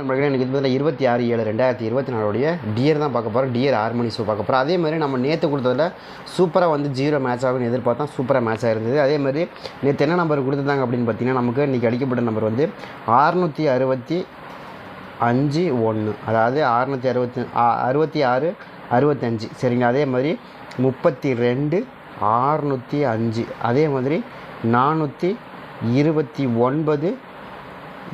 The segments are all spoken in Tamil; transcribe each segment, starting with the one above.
நம்மளுக்கு எனக்கு பதில் இருபத்தி ஆறு ஏழு ரெண்டாயிரத்தி இருபத்தி நாலுடைய டியர் தான் பார்க்க போகிறோம் டியர் ஆறு மணி ஷோ பார்க்க போகிறோம் அதே மாதிரி நம்ம நேற்று கொடுத்ததில் சூப்பராக வந்து ஜீரோ மேட்ச் ஆகும்னு எதிர்பார்த்தா சூப்பராக மேட்ச் ஆயிருந்தது. அதே மாதிரி நேற்று என்ன நம்பர் கொடுத்துருந்தாங்க அப்படின்னு பார்த்தீங்கன்னா நமக்கு இன்றைக்கி அடிக்கப்பட்ட நம்பர் வந்து அறுநூற்றி அறுபத்தி அஞ்சு ஒன்று அதாவது அறுநூற்றி அறுபத்தி அறுபத்தி ஆறு அறுபத்தஞ்சு சரிங்களா? அதே மாதிரி முப்பத்தி ரெண்டு அறுநூற்றி அஞ்சு. அதே மாதிரி நானூற்றி இருபத்தி ஒன்பது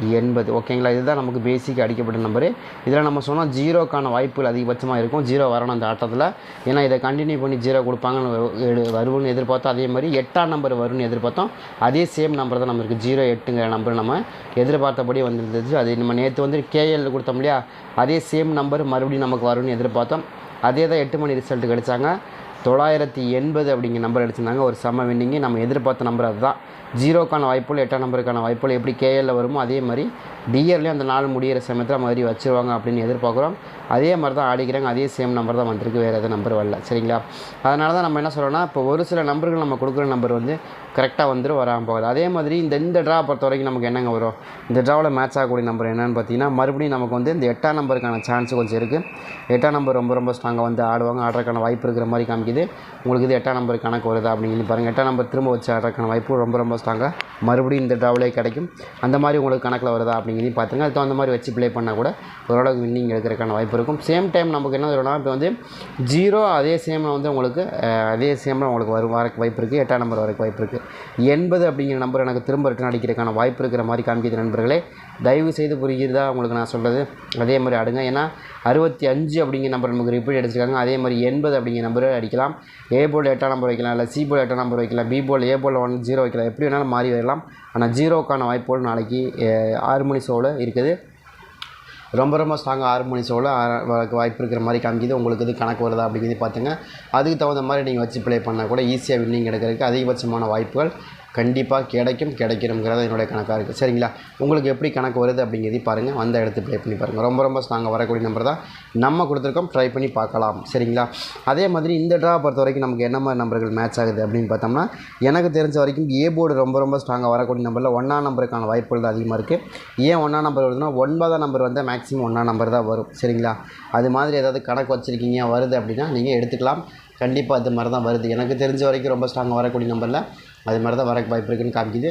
எண்பது. ஓகேங்களா இதுதான் நமக்கு பேசிக் அடிக்கப்பட்ட நம்பரு இதில் நம்ம சொன்னால் ஜீரோக்கான வாய்ப்புகள் அதிகபட்சமாக இருக்கும். ஜீரோ வரணும் அந்த ஆட்டத்தில் ஏன்னா இதை கண்டினியூ பண்ணி ஜீரோ கொடுப்பாங்கன்னு வரு- வரும்னு எதிர்பார்த்தோம். அதே மாதிரி எட்டாம் நம்பர் வரும்னு எதிர்பார்த்தோம். அதே சேம் நம்பர் தான் நம்ம இருக்குது ஜீரோ எட்டுங்கிற நம்பர் நம்ம எதிர்பார்த்தபடி வந்துருந்துச்சு அது நம்ம நேற்று வந்து கேஎல் கொடுத்தோம் இல்லையா? அதே சேம் நம்பர் மறுபடியும் நமக்கு வரும்னு எதிர்பார்த்தோம். அதே தான் எட்டு மணி ரிசல்ட் கிடைச்சாங்க. தொள்ளாயிரத்தி எண்பது அப்படிங்கிற நம்பர் அடிச்சிருந்தாங்க. ஒரு செம்ம வின்னிங்கு நம்ம எதிர்பார்த்த நம்பர் அதுதான். ஜீரோக்கான வாய்ப்புகள் எட்டாம் நம்பருக்கான வாய்ப்புகள் எப்படி கேஎல்ல வருமோ அதே மாதிரி டிஆர்லேயும் அந்த நாள் முடியிற சமயத்தில் மாதிரி வச்சுருவாங்க அப்படின்னு எதிர்பார்க்குறோம். அதே மாதிரி தான் ஆடிக்கிறாங்க அதே சேம் நம்பர் தான் வந்திருக்கு வேறு எதுவும் நம்பர் வரல. சரிங்களா? அதனால தான் நம்ம என்ன சொல்கிறோன்னா இப்போ ஒரு சில நம்பர்கள் நம்ம கொடுக்குற நம்பர் வந்து கரெக்டாக வந்துடும் வராமல் போகுது. அதே மாதிரி இந்த இந்த ட்ரா பொறுத்த வரைக்கும் நமக்கு என்னங்க வரும்? இந்த ட்ராவில் மேட்ச் ஆகக்கூடிய நம்பர் என்னென்னு பார்த்தீங்கன்னா மறுபடியும் நமக்கு வந்து இந்த எட்டாம் நம்பருக்கான சான்ஸ் கொஞ்சம் இருக்குது எட்டாம் நம்பர் ரொம்ப ரொம்ப ஸ்ட்ராங்காக வந்து ஆடுவாங்க ஆடுறதுக்கான வாய்ப்பு இருக்கிற மாதிரி காமிக்குது. உங்களுக்கு இது எட்டாம் நம்பர் கணக்கு வருதா அப்படின்னு பாருங்கள் எட்டாம் நம்பர் திரும்ப வச்சு ஆடுறதுக்கான வாய்ப்பு ரொம்ப ரொம்ப ஸ்ட்ராங்காக மறுபடியும் இந்த ட்ராவிலே கிடைக்கும். அந்த மாதிரி உங்களுக்கு கணக்கில் வருதா அப்படிங்கிறதையும் பார்த்துங்க அதுக்கு தகுந்த மாதிரி வச்சு ப்ளே பண்ணால் கூட ஓரளவுக்கு வின்னிங் எடுக்கிறதுக்கான வாய்ப்பு இருக்கும். சேம் டைம் நமக்கு என்ன வரும்னா இப்போ வந்து ஜீரோ அதே சேமில் வந்து உங்களுக்கு அதே சேமில் உங்களுக்கு வரும் வரக்கு வாய்ப்பு இருக்குது எட்டாம் நம்பர் வரக்கு வாய்ப்பு இருக்குது எண்பது அப்படிங்கிற நம்பர் எனக்கு திரும்ப ரிட்டன் அடிக்கிறதுக்கான வாய்ப்பு இருக்கிற மாதிரி காமிக்குது நண்பர்களே. தயவு செய்து புரிகிறதா உங்களுக்கு நான் சொல்கிறது அதே மாதிரி அடுங்க. ஏன்னா அறுபத்தி அஞ்சு அப்படிங்கிற நம்பர் நமக்கு ரிப்பீட் அடிச்சிருக்காங்க. அதே மாதிரி எண்பது அப்படிங்கிற நம்பர் அடிக்கலாம். ஏ போல் எட்டாம் நம்பர் வைக்கலாம். இல்லை சி போல் எட்டாம் நம்பர் வைக்கலாம். B pole A pole one zero வைக்கலாம். எப்படி வேணாலும் மாறி வரலாம். ஆனால் ஜீரோக்கான வாய்ப்புகள் நாளைக்கு ஆறு மணி ஷோவில் இருக்குது. ரொம்ப ரொம்ப ஸ்ட்ராங்காக ஆறு மணி ஷோவில் வாய்ப்பு இருக்கிற மாதிரி காமிக்குது. உங்களுக்கு இது கணக்கு வருதா அப்படிங்கிறது பார்த்துங்க. அதுக்கு தகுந்த மாதிரி நீங்கள் வச்சு ப்ளே பண்ணால் கூட ஈஸியாக வின்னிங் எடுக்கிறதுக்கு அதிகபட்சமான வாய்ப்புகள் கண்டிப்பாக கிடைக்கும் கிடைக்கணுங்கிறது என்னுடைய கணக்காக இருக்குது சரிங்களா? உங்களுக்கு எப்படி கணக்கு வருது அப்படிங்கிறதையும் பாருங்கள் வந்த இடத்து ப்ளே பண்ணி பாருங்கள் ரொம்ப ரொம்ப ஸ்ட்ராங்காக வரக்கூடிய நம்பர் தான் நம்ம கொடுத்துருக்கோம். ட்ரை பண்ணி பார்க்கலாம். சரிங்களா? அதே மாதிரி இந்த ட்ரா பொறுத்த வரைக்கும் நமக்கு என்ன மாதிரி நம்பர்கள் மேட்ச் ஆகுது அப்படின்னு பார்த்தோம்னா எனக்கு தெரிஞ்ச வரைக்கும் ஏ போர்டு ரொம்ப ரொம்ப ஸ்ட்ராங்காக வரக்கூடிய நம்பரில் ஒன்றாம் நம்பருக்கான வாய்ப்புகள் தான் அதிகமாக இருக்குது ஏன் ஒன்றாம் நம்பர் வருதுன்னா ஒன்பதாம் நம்பர் வந்து மேக்ஸிமம் ஒன்றாம் நம்பர் தான் வரும். சரிங்களா? அது மாதிரி ஏதாவது கணக்கு வச்சுருக்கீங்க வருது அப்படின்னா நீங்கள் எடுத்துக்கலாம். கண்டிப்பாக அது மாதிரி தான் வருது. எனக்கு தெரிஞ்ச வரைக்கும் ரொம்ப ஸ்ட்ராங்காக வரக்கூடிய நம்பரில் அது மாதிரி தான் வரக்கு வாய்ப்பு இருக்குதுன்னு காமிக்குது.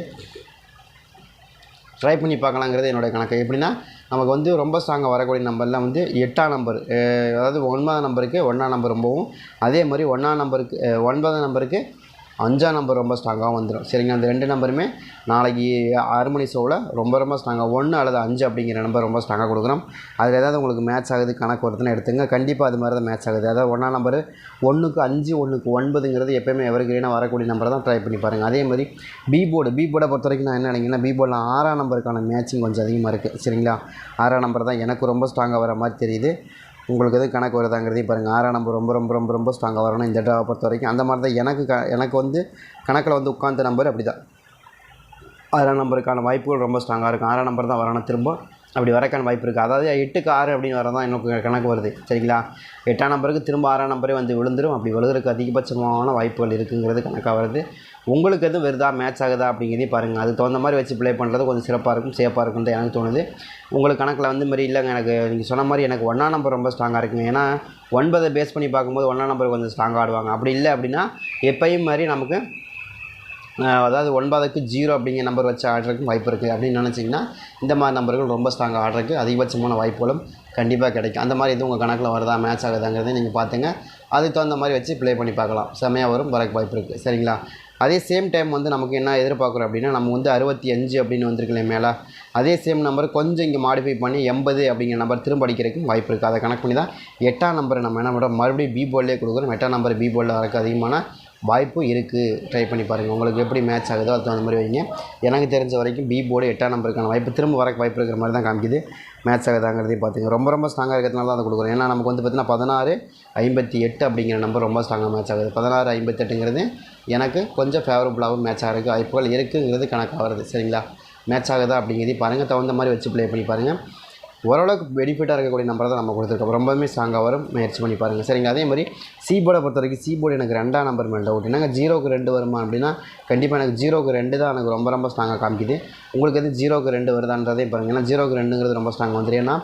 ட்ரை பண்ணி பார்க்கலாங்கிறது என்னோடய கணக்கு. எப்படின்னா நமக்கு வந்து ரொம்ப ஸ்ட்ராங்காக வரக்கூடிய நம்பரில் வந்து எட்டாம் நம்பர் அதாவது ஒன்பதாம் நம்பருக்கு ஒன்றாம் நம்பர் ரொம்பவும் அதே மாதிரி ஒன்றாம் நம்பருக்கு ஒன்பதாம் நம்பருக்கு அஞ்சாம் நம்பர் ரொம்ப ஸ்ட்ராங்காக வந்துடும் சரிங்க அந்த ரெண்டு நம்பருமே நாளைக்கு ஆறு மணி ஷோவில் ரொம்ப ரொம்ப ஸ்ட்ராங்காக ஒன்று அல்லது அஞ்சு அப்படிங்கிற நம்பர் ரொம்ப ஸ்ட்ராங்காக கொடுக்குறோம் அதில் ஏதாவது உங்களுக்கு மேட்ச் ஆகுது கணக்கு வருதுன்னு எடுத்துங்க. கண்டிப்பாக அது மாதிரி தான் மேட்ச் ஆகுது. அதாவது ஒன்றாம் நம்பர் ஒன்றுக்கு அஞ்சு ஒன்றுக்கு ஒன்பதுங்கிறது எப்போயுமே எவர் கிரீனாக வரக்கூடிய நம்பர் தான் ட்ரை பண்ணி பாருங்கள் அதே மாதிரி பி போர்டு பி போர்டை பொறுத்த வரைக்கும் நான் என்ன நினைக்கிறேன் பி போர்டில் ஆறாம் நம்பருக்கான மேட்சிங் கொஞ்சம் அதிகமாக இருக்குது சரிங்களா? ஆறாம் நம்பர் தான் எனக்கு ரொம்ப ஸ்ட்ராங்காக வர மாதிரி தெரியுது. உங்களுக்கு எதுவும் கணக்கு வருதாங்கிறதையும் பாருங்கள் ஆறாம் நம்பர் ரொம்ப ரொம்ப ரொம்ப ரொம்ப ஸ்ட்ராங்காக வரணும். இந்த ட்ராவை பொறுத்த வரைக்கும். அந்த மாதிரி தான் எனக்கு க எனக்கு வந்து கணக்கில் வந்து உட்காந்த நம்பர் அப்படி தான் ஆறாம் நம்பருக்கான வாய்ப்புகள் ரொம்ப ஸ்ட்ராங்காக இருக்கும். ஆறாம் நம்பர் தான் வரணும் திரும்ப. அப்படி வரக்கான வாய்ப்பு இருக்குது அதாவது எட்டுக்கு ஆறு அப்படின்னு வரதான் எனக்கு கணக்கு வருது. சரிங்களா? எட்டாம் நம்பருக்கு திரும்ப ஆறாம் நம்பரே வந்து விழுந்துடும் அப்படி விழுகிறதுக்கு அதிகபட்சமான வாய்ப்புகள் இருக்குங்கிறது கணக்காக வருது. உங்களுக்கு எதுவும் வருதா மேட்ச் ஆகுதா அப்படிங்கிறதையும் பாருங்கள் அதுக்கு தகுந்த மாதிரி வச்சு ப்ளே பண்ணுறது கொஞ்சம் சிறப்பாக இருக்கும் சேஃபாக இருக்கும் தான் எனக்கு தோணுது. உங்களுக்கு கணக்கில் வந்து மாதிரி இல்லைங்க. எனக்கு நீங்கள் சொன்ன மாதிரி எனக்கு ஒன்றா நம்பர் ரொம்ப ஸ்ட்ராங்காக இருக்குங்க. ஏன்னா ஒன்பதை பேஸ் பண்ணி பார்க்கும்போது ஒன்றா நம்பர் கொஞ்சம் ஸ்ட்ராங்காக ஆடுவாங்க. அப்படி இல்லை அப்படின்னா எப்பயும் மாதிரி நமக்கு அதாவது ஒன்பதுக்கு ஜீரோ அப்படிங்கிற நம்பர் வச்சு ஆடுறதுக்கு வாய்ப்பு இருக்குது அப்படின்னு நினச்சிங்கன்னா இந்த மாதிரி நம்பர்கள் ரொம்ப ஸ்ட்ராங்காக ஆடுறதுக்கு அதிகபட்சமான வாய்ப்புகளும் கண்டிப்பாக கிடைக்கும். அந்த மாதிரி எதுவும் உங்கள் கணக்கில் வருதா மேட்ச் ஆகுதாங்கிறத நீங்கள் பார்த்துங்க. அதுக்கு தகுந்த மாதிரி வச்சு ப்ளே பண்ணி பார்க்கலாம். செம்மையாக வரும் வரக்கு வாய்ப்பு இருக்குது சரிங்களா? அதே சேம் டைம் வந்து நமக்கு என்ன எதிர்பார்க்குறோம் அப்படின்னா நம்ம வந்து அறுபத்தி அஞ்சு அப்படின்னு வந்திருக்கல மேலே அதே சேம் நம்பர் கொஞ்சம் இங்கே மாடிஃபை பண்ணி எண்பது அப்படிங்கிற நம்பர் திரும்ப அடிக்கிறதுக்கும் வாய்ப்பு இருக்குது அதை கணக்கு பண்ணி தான் எட்டாம் நம்பரை நம்ம என்ன பண்ணுறோம் மறுபடியும் பி போர்டிலே கொடுக்குறோம். எட்டாம் நம்பர் பி போர்டில் வரக்கு அதிகமான வாய்ப்பு இருக்குது ட்ரை பண்ணி பாருங்கள் உங்களுக்கு எப்படி மேட்ச் ஆகுதோ அதுக்கு தகுந்த மாதிரி வைங்க. எனக்கு தெரிஞ்ச வரைக்கும் பி போர்டு எட்டாம் நம்பருக்கான வாய்ப்பு திரும்ப வரக்கு வாய்ப்பு இருக்கிற மாதிரி தான் காமிக்குது. மேட்ச் ஆகுதாங்கிறதையும் பார்த்துங்க ரொம்ப ரொம்ப ஸ்ட்ராங்காக இருக்கிறதுனால தான் அதை கொடுக்குறோம். ஏன்னா நமக்கு வந்து பார்த்தீங்கன்னா பதினாறு ஐம்பத்தி எட்டு அப்படிங்கிற நம்பர் ரொம்ப ஸ்ட்ராங்காக மேட்ச் ஆகுது. பதினாறு ஐம்பத்தெட்டுங்கிறது எனக்கு கொஞ்சம் ஃபேவரபுளாகவும் மேட்ச் ஆகிறதுக்கு வாய்ப்புகள் இருக்குங்கிறது கணக்காக வருது. சரிங்களா? மேட்ச் ஆகுதா அப்படிங்கிறதையும் பாருங்கள் தகுந்த மாதிரி வச்சு ப்ளே பண்ணி பாருங்கள் ஓரளவுக்கு பெனிஃபிட்டாக இருக்கக்கூடிய நம்பரை தான் நம்ம கொடுத்துருக்கோம். ரொம்பவுமே ஸ்ட்ராங்காக வரும். முயற்சி பண்ணி பாருங்கள் சரிங்க. அதே மாதிரி சி போர்டை பொறுத்த வரைக்கும் சி போர்டு எனக்கு ரெண்டாம் நம்பர் மேலே டவுட் என்னங்க ஜீரோக்கு ரெண்டு வருமா அப்படின்னா கண்டிப்பாக எனக்கு ஜீரோக்கு ரெண்டு தான் எனக்கு ரொம்ப ரொம்ப ஸ்ட்ராங்காக காமிக்குது. உங்களுக்கு எது ஜீரோக்கு ரெண்டு வருதான்றதே பாருங்கள் ஏன்னா ஜீரோக்கு ரெண்டுங்கிறது ரொம்ப ஸ்ட்ராங் வந்துடும் ஏன்னா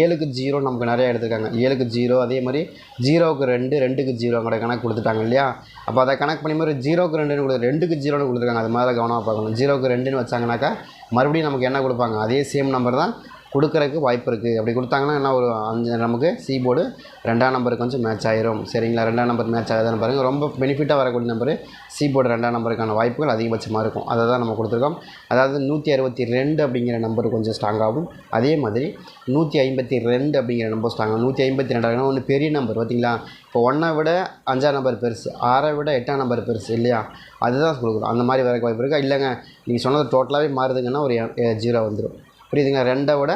ஏழுக்கு ஜீரோ நமக்கு நிறைய எடுத்துருக்காங்க. ஏழுக்கு ஜீரோ அதே மாதிரி ஜீரோவுக்கு ரெண்டு ரெண்டுக்கு ஜீரோங்கிற கணக்கு கொடுத்துட்டாங்க இல்லையா? அப்போ அதை கணக்கு பண்ணி மாதிரி ஜீரோக்கு ரெண்டுன்னு கொடுத்து ரெண்டுக்கு ஜீரோன்னு கொடுத்துருக்காங்க. அது மாதிரி கவனமாக பார்க்கணும். ஜீரோக்கு ரெண்டுன்னு வச்சாங்கனாக்கா மறுபடியும் நமக்கு என்ன கொடுப்பாங்க? அதே சேம் நம்பர் தான் கொடுக்குறதுக்கு வாய்ப்பு இருக்குது அப்படி கொடுத்தாங்கன்னா என்ன ஒரு அஞ்சு நமக்கு சி போர்டு ரெண்டாம் நம்பருக்கு கொஞ்சம் மேட்ச் ஆயிரும். சரிங்களா? ரெண்டாம் நம்பர் மேட்ச் ஆகுதுன்னு பாருங்கள் ரொம்ப பெனிஃபிட்டாக வரக்கூடிய நம்பர் சி போர்டு ரெண்டாம் நம்பருக்கான வாய்ப்புகள் அதிகபட்சமாக இருக்கும். அதை தான் நம்ம கொடுத்துருக்கோம். அதாவது நூற்றி அறுபத்தி ரெண்டு அப்படிங்கிற நம்பர் கொஞ்சம் ஸ்ட்ராங்காகும் அதே மாதிரி நூற்றி ஐம்பத்தி ரெண்டு அப்படிங்கிற நம்பர் ஸ்ட்ராங்காகும் நூற்றி ஐம்பத்தி ரெண்டாயிரம் ஒன்று பெரிய நம்பர் பார்த்தீங்களா இப்போ ஒன்றை விட அஞ்சாம் நம்பர் பெருசு ஆறை விட எட்டாம் நம்பர் பெருசு இல்லையா? அதுதான் கொடுக்குறோம் அந்த மாதிரி வரக்கு வாய்ப்பு இருக்கா? இல்லைங்க. நீங்கள் சொன்னது டோட்டலாகவே மாறுதுங்கன்னா ஒரு ஜீரோ வந்துடும் புரியுதுங்க ரெண்டை விட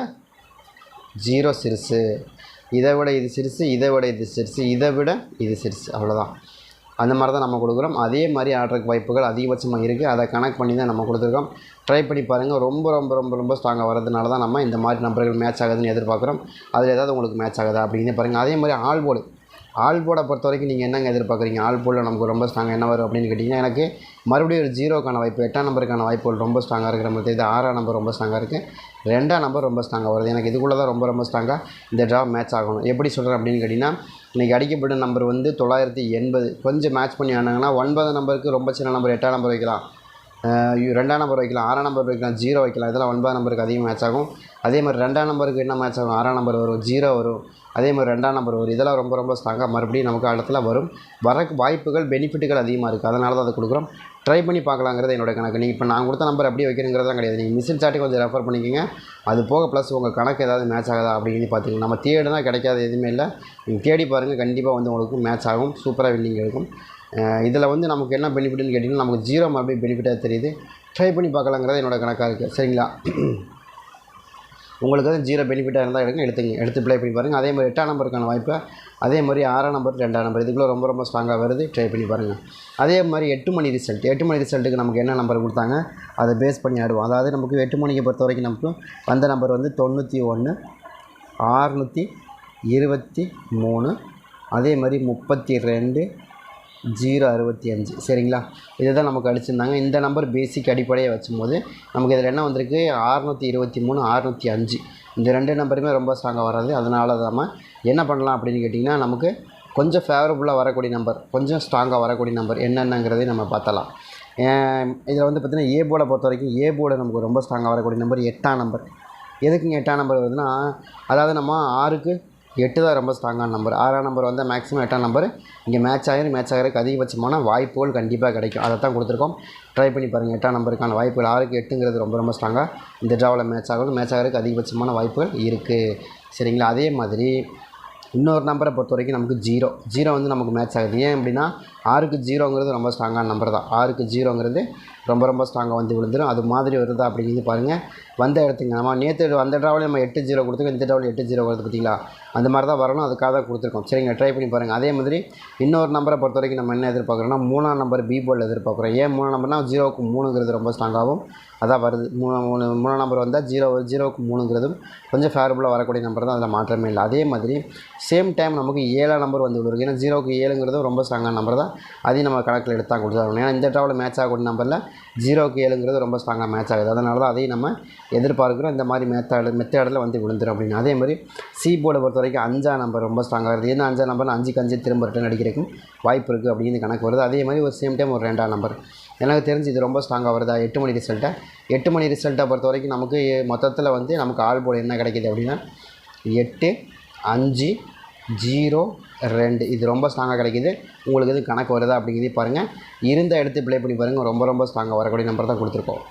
ஜீரோ சிறுசு. இதை விட இது சிறுசு இதை விட இது சிறுசு இதை விட இது சிறுசு. அவ்வளோதான் அந்த மாதிரி தான் நம்ம கொடுக்குறோம். அதே மாதிரி ஆடுறதுக்கு வாய்ப்புகள் அதிகபட்சமாக இருக்குது அதை கனெக்ட் பண்ணி தான் நம்ம கொடுத்துருக்கோம். ட்ரை பண்ணி பாருங்கள் ரொம்ப ரொம்ப ரொம்ப ரொம்ப ஸ்ட்ராங்காக வரதுனால தான் நம்ம இந்த மாதிரி நம்பர்கள் மேட்ச் ஆகுதுன்னு எதிர்பார்க்குறோம். அதில் ஏதாவது உங்களுக்கு மேட்ச் ஆகுதா அப்படின்னு பாருங்கள் அதே மாதிரி ஆல் போர்டு ஆல் போர்டை பொறுத்த வரைக்கும் நீங்கள் என்னங்க எதிர்பார்க்குறீங்க? ஆல் போர்டில் நமக்கு ரொம்ப ஸ்ட்ராங்காக என்ன வரும் அப்படின்னு கேட்டிங்கன்னா எனக்கு மறுபடியும் ஒரு ஜீரோக்கான வாய்ப்பு எட்டாம் நம்பருக்கான வாய்ப்புகள் ரொம்ப ஸ்ட்ராங்காக இருக்கிற மாதிரி தெரியுது. ஆறாம் நம்பர் ரொம்ப ஸ்ட்ராங்காக இருக்குது ரெண்டாம் நம்பர் ரொம்ப ஸ்ட்ராங்காக வருது. எனக்கு இதுக்குள்ளே தான் ரொம்ப ரொம்ப ஸ்ட்ராங்காக இந்த ட்ரா மேட்ச் ஆகணும். எப்படி சொல்கிறேன் அப்படின்னு கேட்டிங்கன்னா இன்றைக்கி அடிக்கப்பட்ட நம்பர் வந்து தொள்ளாயிரத்தி எண்பது. கொஞ்சம் மேட்ச் பண்ணி ஆனாங்கன்னா ஒன்பது நம்பருக்கு ரொம்ப சின்ன நம்பர் எட்டாம் நம்பர் வைக்கலாம். ரெண்டாம் நம்பர் வைக்கலாம் ஆறாம் நம்பர் வைக்கலாம் ஜீரோ வைக்கலாம். இதெல்லாம் ஒன்பதாம் நம்பருக்கு அதிகம் மேட்ச் ஆகும். அதே மாதிரி ரெண்டாம் நம்பருக்கு என்ன மேட்ச் ஆகும்? ஆறாம் நம்பர் வரும் ஜீரோ வரும். அதே மாதிரி ரெண்டாம் நம்பர் வரும். இதெல்லாம் ரொம்ப ரொம்ப ஸ்ட்ராங்காக மறுபடியும் நமக்கு இடத்துல வரும். வரக்கு வாய்ப்புகள் பெனிஃபிட்டுகள் அதிகமாக இருக்குது அதனால தான் அதை கொடுக்குறோம். ட்ரை பண்ணி பார்க்கலாங்கிறது என்னோட கணக்கு. நீங்கள் இப்போ நான் கொடுத்த நம்பர் அப்படியே வைக்கிறங்கிறதெல்லாம் கிடையாது. நீங்கள் மிஷின் சாட்டி கொஞ்சம் ரெஃபர் பண்ணிக்கோங்க. அது போக ப்ளஸ் உங்கள் கணக்கு ஏதாவது மேட்ச் ஆகுதா அப்படின்னு பார்த்துக்கோங்க நம்ம தேடுனா கிடைக்காது எதுவுமே இல்லை. நீங்கள் தேடி பாருங்கள் கண்டிப்பாக வந்து உங்களுக்கு மேட்ச் ஆகும். சூப்பராக வில்லிங் இருக்கும். இதில் வந்து நமக்கு என்ன பெனிஃபிட்னு கேட்டிங்கன்னா நமக்கு ஜீரோ மறுபடியும் பெனிஃபிட்டாக தெரியுது. ட்ரை பண்ணி பார்க்கலாங்கிறது என்னோட கணக்காக இருக்குது சரிங்களா? உங்களுக்கு வந்து ஜீரோ பெனிஃபிட்டாக இருந்தால் எடுங்க எடுத்துங்க எடுத்து ப்ளே பண்ணி பாருங்கள் அதே மாதிரி எட்டாம் நம்பருக்கான வாய்ப்பு அதே மாதிரி ஆறாம் நம்பர் ரெண்டாம் நம்பர் இதுக்குள்ளே ரொம்ப ரொம்ப ஸ்ட்ராங்காக வருது. ட்ரை பண்ணி பாருங்கள் அதே மாதிரி எட்டு மணி ரிசல்ட் எட்டு மணி ரிசல்ட்டுக்கு நமக்கு என்ன நம்பர் கொடுத்தாங்க அதை பேஸ் பண்ணி ஆடுவோம். அதாவது நமக்கு எட்டு மணிக்கு பொறுத்த வரைக்கும் நமக்கு வந்த நம்பர் வந்து தொண்ணூற்றி ஒன்று ஆறுநூற்றி இருபத்தி மூணு அதே மாதிரி முப்பத்தி ரெண்டு ஜீரோ அறுபத்தி அஞ்சு. சரிங்களா? இதுதான் நமக்கு அடிச்சிருந்தாங்க. இந்த நம்பர் பேசிக் அடிப்படையை வச்சும்போது நமக்கு இதில் என்ன வந்திருக்கு? அறுநூற்றி இருபத்தி மூணு அறுநூற்றி அஞ்சு. இந்த ரெண்டு நம்பருமே ரொம்ப ஸ்ட்ராங்காக வராது அதனால நம்ம என்ன பண்ணலாம் அப்படின்னு கேட்டிங்கன்னா நமக்கு கொஞ்சம் ஃபேவரபுளாக வரக்கூடிய நம்பர் கொஞ்சம் ஸ்ட்ராங்காக வரக்கூடிய நம்பர் என்னென்னங்கிறதையும் நம்ம பார்த்தலாம் இதில் வந்து பார்த்திங்கன்னா ஏ போர்டை பொறுத்த வரைக்கும் ஏ போர்டை நமக்கு ரொம்ப ஸ்ட்ராங்காக வரக்கூடிய நம்பர் எட்டாம் நம்பர் எதுக்குங்க எட்டாம் நம்பர் வருதுன்னா அதாவது நம்ம ஆறுக்கு எட்டு தான் ரொம்ப ஸ்ட்ராங்கான நம்பர் ஆறாம் நம்பர் வந்து மேக்ஸிமம் எட்டாம் நம்பர் இங்கே மேட்ச் ஆகிரு மேட்ச் ஆகிறதுக்கு அதிகபட்சமான வாய்ப்புகள் கண்டிப்பாக கிடைக்கும். அதை தான் கொடுத்துருக்கோம். ட்ரை பண்ணி பாருங்கள் எட்டாம் நம்பருக்கான வாய்ப்புகள். ஆறுக்கு எட்டுங்கிறது ரொம்ப ரொம்ப ஸ்ட்ராங்காக இந்த ட்ராவில் மேட்ச் ஆகும் மேட்ச் ஆகிறதுக்கு அதிகபட்சமான வாய்ப்புகள் இருக்குது சரிங்களா? அதே மாதிரி இன்னொரு நம்பரை பொறுத்த வரைக்கும் நமக்கு ஜீரோ ஜீரோ வந்து நமக்கு மேட்ச் ஆகுது. ஏன் அப்படின்னா ஆறுக்கு ஜீரோங்கிறது ரொம்ப ஸ்ட்ராங்கான நம்பர் தான். ஆறுக்கு ஜீரோங்கிறது ரொம்ப ரொம்ப ஸ்ட்ராங்காக வந்து விழுந்துடும் அது மாதிரி வருதா அப்படிங்கிறது பாருங்கள் வந்த இடத்துக்கு நம்ம நேற்று வந்த ட்ராவலில் நம்ம எட்டு ஜீரோ கொடுத்துருக்கோம். இந்த ட்ராவல் எட்டு ஜீரோ வருது பார்த்தீங்களா அந்த மாதிரி தான் வரணும். அதுக்காக தான் கொடுத்துருக்கோம். சரிங்க ட்ரை பண்ணி பாருங்கள் அதே மாதிரி இன்னொரு நம்பரை பொறுத்த வரைக்கும் நம்ம என்ன எதிர்பார்க்குறோம்னா மூணாம் நம்பர் பி எதிர்பார்க்குறோம். ஏன் மூணாம் நம்பர்னா ஜீரோவுக்கு மூணுங்கிறது ரொம்ப ஸ்ட்ராங்காகவும் அதான் வருது. மூணு மூணு மூணாம் நம்பர் வந்தால் ஜீரோ ஜீரோவுக்கு மூணுங்கிறதும் கொஞ்சம் ஃபேவரபுளாக வரக்கூடிய நம்பர் தான். அதில் மாற்றமே இல்லை. அதே மாதிரி சேம் டைம் நமக்கு ஏழாம் நம்பர் வந்து விழுது ஏன்னா ஜீரோவுக்கு ஏழுங்கிறதும் ரொம்ப ஸ்ட்ராங்கான நம்பர் தான். அதையும் நம்ம கணக்கில் எடுத்தால் தான் ஏன்னா இந்த ட்ராவில் மேட்ச் ஆகக்கூடிய நம்பரில் ஜீரோக்கு ஏழுங்கிறது ரொம்ப ஸ்ட்ராங்காக மேட்ச் ஆகுது. அதனால தான் அதையும் நம்ம எதிர்பார்க்குறோம். இந்த மாதிரி மெத்தட் மெத்தேடில் வந்து விழுந்துரும் அப்படின்னு. அதே மாதிரி சி போர்டை பொறுத்த வரைக்கும் அஞ்சா நம்பர் ரொம்ப ஸ்ட்ராங்காக இருக்குது ஏன்னா அஞ்சா நம்பர் அஞ்சுக்கு அஞ்சு திரும்ப ரிட்டன் அடிக்கிறதுக்கும் வாய்ப்பு இருக்குது அப்படின்னு கணக்கு வருது. அதே மாதிரி ஒரு சேம் டைம் ஒரு ரெண்டாம் நம்பர் எனக்கு தெரிஞ்சு இது ரொம்ப ஸ்ட்ராங்காக வருதா? எட்டு மணி ரிசல்ட்டை எட்டு மணி ரிசல்ட்டை பொறுத்த வரைக்கும் நமக்கு மொத்தத்தில் வந்து நமக்கு ஆல் போர்டு என்ன கிடைக்கிது அப்படின்னா எட்டு அஞ்சு ஜீரோ ரெண்டு. இது ரொம்ப ஸ்ட்ராங்காக கிடைக்கிது. உங்களுக்கு இது கணக்கு வருதா அப்படிங்கிறதையும் பாருங்கள் இருந்த இடத்து ப்ளே பண்ணி பாருங்கள் ரொம்ப ரொம்ப ஸ்ட்ராங்காக வரக்கூடிய நம்பர் தான் கொடுத்துருக்கோம்.